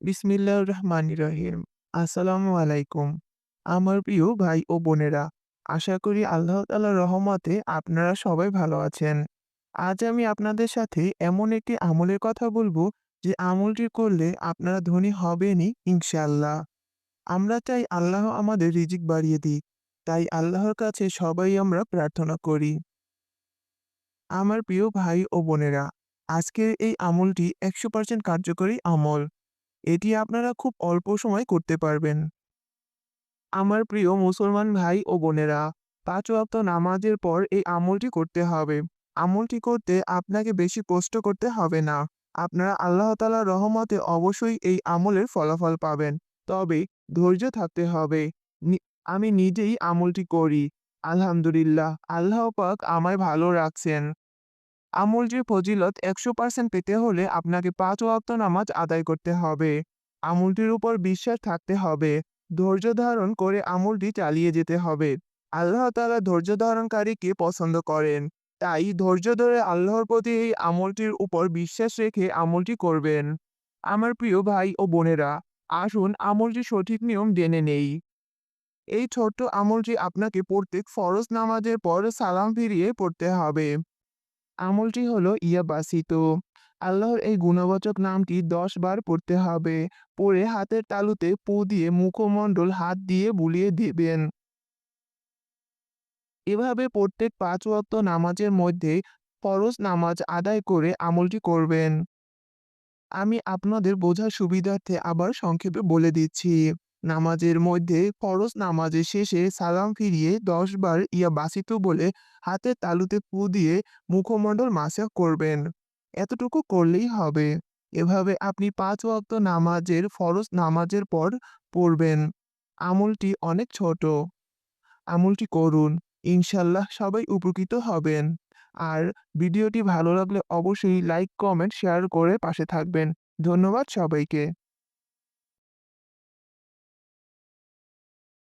বিসমিল্লাহির রহমানির রহিম। আসসালামু আলাইকুম। আমার প্রিয় ভাই ও বোনেরা, আশা করি আল্লাহ তাআলার রহমতে আপনারা সবাই ভালো আছেন। আজ আমি আপনাদের সাথে এমন একটি আমলের কথা বলব যে আমলটি করলে আপনারা ধনী হবেনই ইনশাআল্লাহ। আমরা চাই আল্লাহ আমাদের রিজিক বাড়িয়ে দিক। তাই আল্লাহর কাছে সবাই আমরা প্রার্থনা করি। আমার প্রিয় ভাই ও বোনেরা, আজকের এই আমলটি ১০০% কার্যকরী আমল। এটি আপনারা খুব অল্প সময় করতে পারবেন। আমার প্রিয় মুসলমান ভাই ও বোনেরা, পাঁচ ওয়াক্ত নামাজের পর এই আমলটি করতে হবে। আমলটি করতে আপনাকে বেশি কষ্ট করতে হবে না। আপনারা আল্লাহ তাআলার রহমতে অবশ্যই এই আমলের ফলাফল পাবেন। তবে ধৈর্য থাকতে হবে। আমি নিজেই আমলটি করি। আলহামদুলিল্লাহ, আল্লাহ পাক আমায় ভালো রাখছেন। আমলটির ফজিলত ১০০% পেতে হলে আপনাকে পাঁচ ওয়াক্ত নামাজ আদায় করতে হবে। আমলটির উপর বিশ্বাস থাকতে হবে। ধৈর্য ধারণ করে আমলটি চালিয়ে যেতে হবে। আল্লাহ তাআলা ধৈর্য ধারণকারীকে পছন্দ করেন। তাই ধৈর্য ধরে আল্লাহর প্রতি এই আমলটির উপর বিশ্বাস রেখে আমলটি করবেন। আমার প্রিয় ভাই ও বোনেরা, আসুন আমলটির সঠিক নিয়ম জেনে নেই। এই ছোট্ট আমলটি আপনাকে প্রত্যেক ফরজ নামাজের পর সালাম ফিরিয়ে পড়তে হবে। আমলটি হলো ইয়া বাসিতু। আল্লাহর এই গুণবাচক নামটি ১০ বার পড়তে হবে। পরে হাতের তালুতে ফু দিয়ে মুখমণ্ডল হাত দিয়ে বুলিয়ে দিবেন। এভাবে প্রত্যেক পাঁচ ওয়াক্ত নামাজের মধ্যে ফরজ নামাজ আদায় করে আমলটি করবেন। আমি আপনাদের বোঝার সুবিধার্থে আবার সংক্ষেপে বলে দিচ্ছি। নামাজের মধ্যে ফরজ নামাজের শেষে সালাম ফিরিয়ে ১০ বার ইয়া বাসিত বলে হাতের তালুতে ফু দিয়ে মুখমণ্ডল মাসা করবেন। এতটুকু করলেই হবে। এভাবে আপনি পাঁচ ওয়াক্ত নামাজের ফরজ নামাজের পর পড়বেন। আমলটি অনেক ছোট। আমলটি করুন। ইনশাল্লাহ সবাই উপকৃত হবেন। আর ভিডিওটি ভালো লাগলে অবশ্যই লাইক, কমেন্ট, শেয়ার করে পাশে থাকবেন। ধন্যবাদ সবাইকে।